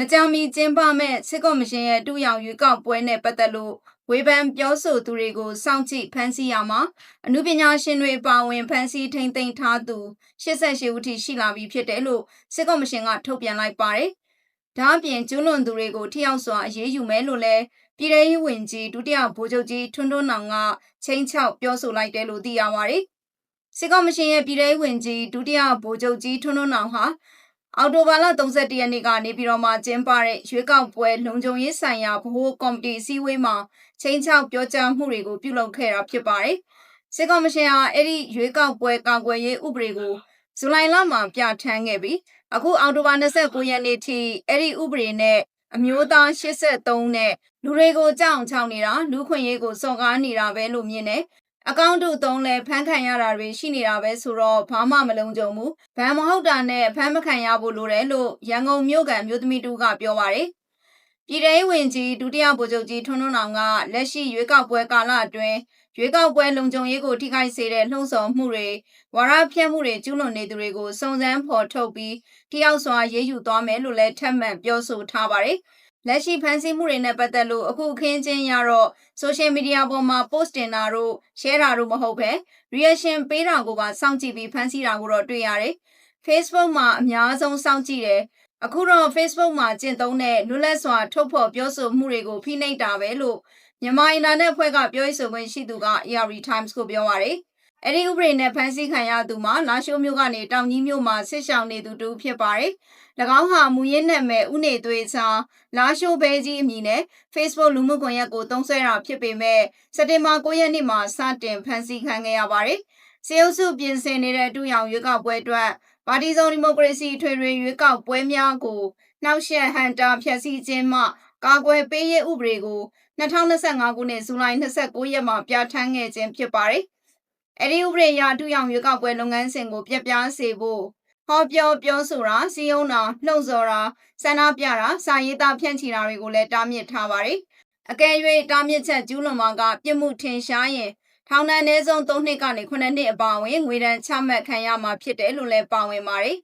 မကြာမီကျင်းပမဲ့စစ်ကော်မရှင်ရဲ့တူရောင်ရွေးကောက်ပွဲနဲ့ပတ်သက်လို့ဝေဖန်ပြောဆိုသူတွေကိုစောင့်ကြည့်ဖမ်းဆီးရမှာအမှုပညာရှင်တွေပါဝင်ဖမ်းဆီးထိန်းသိမ်းထားသူ88ဦးထိရှိလာပြီဖြစ်တယ်လို့စစ်ကော်မရှင်ကထုတ်ပြန်လိုက်ပါတယ်။ဒါအပြင်ကျူးလွန်သူတွေကိုထိရောက်စွာအရေးယူမယ်လို့လည်းပြည်ထောင်စုဝန်ကြီးဒုတိယဗိုလ်ချုပ်ကြီးထွန်းထွန်းနောင်ကချိန်ချောက်ပြောဆိုလိုက်တယ်လို့သိရပါတယ်။စစ်ကော်မရှင်ရဲ့ပြည်ထောင်စုဝန်ကြီးဒုတိယဗိုလ်ချုပ်ကြီးထွန်းထွန်းနောင်ဟာ အော်တိုဘာလ31ရက်နေ့ကနေပြည်တော်မှာကျင်းပတဲ့ရွေးကောက်ပွဲလုံခြုံရေးဆိုင်ရာဗဟိုကော်မတီအစည်းအဝေးမှာချိန်ချောက်ပြောကြားမှုတွေကိုပြုလုပ်ခဲ့တာဖြစ်ပါတယ်။စစ်ကော်မရှင်ဟာအဲ့ဒီရွေးကောက်ပွဲကာကွယ်ရေးဥပဒေကိုဇူလိုင်လမှာပြဋ္ဌာန်းခဲ့ပြီးအခုအော်တိုဘာ29ရက်နေ့ထိအဲ့ဒီဥပဒေနဲ့အမျိုးသား83နဲ့လူတွေကိုကြောက်ချောင်းနေတာလူခွင့်ရေးကိုစော်ကားနေတာပဲလို့မြင်တယ် အကောင့်တုသုံးလဲဖမ်းခံရတာတွေရှိနေတာပဲဆိုတော့ဘာမှမလုံခြုံဘူး။ဘန်မဟုတ်တာနဲ့ဖမ်းမခံရဖို့လိုတယ်လို့ရန်ကုန်မြို့ကန်မြို့သမီးတူကပြောပါတယ်။ပြည်ထောင်ဝင်ကြီးဒုတိယဗိုလ်ချုပ်ကြီးထွန်းထွန်းအောင်ကလက်ရှိရွေးကောက်ပွဲကာလအတွင်းရွေးကောက်ပွဲလုံခြုံရေးကိုထိခိုက်စေတဲ့လှုံ့ဆော်မှုတွေဝါရဖြန့်မှုတွေကျူးလွန်နေသူတွေကိုစုံစမ်းဖော်ထုတ်ပြီးတယောက်စွာရေးယူသွားမယ်လို့လည်းထပ်မံပြောဆိုထားပါတယ်။ လက်ရှိဖန်ဆီးမှုတွေနဲ့ပတ်သက်လို့အခုအခင်းချင်းရတော့ social media ပေါ်မှာ post တင်တာတို့ share တာတို့မဟုတ်ပဲ reaction ပေးတာကိုပါစောင့်ကြည့်ပြီးဖန်ဆီးတာကိုတော့တွေ့ရတယ်။ Facebook မှာအများဆုံးစောင့်ကြည့်တယ်။အခုတော့ Facebook မှာကျင့်သုံးတဲ့လွတ်လပ်စွာထုတ်ဖော်ပြောဆိုမှုတွေကိုဖိနှိပ်တာပဲလို့မြန်မာအင်တာနက်ဖွဲ့ကပြောရေးဆိုခွင့်ရှိသူက AR Times ကိုပြောပါတယ်။ အဲ့ဒီဥပဒေနဲ့ဖမ်းဆီးခံရသူမှာလာရှိုးမြို့ကနေတောင်ကြီးမြို့မှာဆစ်ဆောင်နေသူတူဖြစ်ပါတယ်။၎င်းဟာမူရင်းနာမည်ဥနေသွေးချာလာရှိုးဘဲကြီးအမည်နဲ့ Facebook လူမှုကွန်ရက်ကိုသုံးစွဲတာဖြစ်ပေမဲ့စက်တင်ဘာ9ရက်နေ့မှာစတင်ဖမ်းဆီးခံခဲ့ရပါတယ်။စေအုပ်စုပြင်ဆင်နေတဲ့အတူရောင်ရွေးကောက်ပွဲအတွက်ပါတီစုံဒီမိုကရေစီထွေထွေရွေးကောက်ပွဲများကိုနှောက်ယှက်ဟန်တာဖျက်ဆီးခြင်းမှကာကွယ်ပေးရေးဥပဒေကို2025ခုနှစ်ဇူလိုင်29ရက်မှာပြဋ္ဌာန်းခဲ့ခြင်းဖြစ်ပါတယ်။ အဲဒီဥပဒေအရအတူရောင်ရွေးကောက်ပွဲလုပ်ငန်းစဉ်ကိုပြပြစေဖို့ဟောပြောပြောဆိုတာစီယုံတာနှုတ်ဆော်တာဆန္ဒပြတာစာရေးသားဖြန့်ချီတာတွေကိုလည်းတားမြစ်ထားပါတယ်။အကယ်၍တားမြစ်ချက်ကျူးလွန်မှာကပြစ်မှုထင်ရှားရင်ထောင်ဒဏ်အနည်းဆုံး3နှစ်ကနေ9နှစ်အပါအဝင်ငွေဒဏ်ချမှတ်ခံရမှာဖြစ်တယ်လို့လည်းပါဝင်ပါတယ်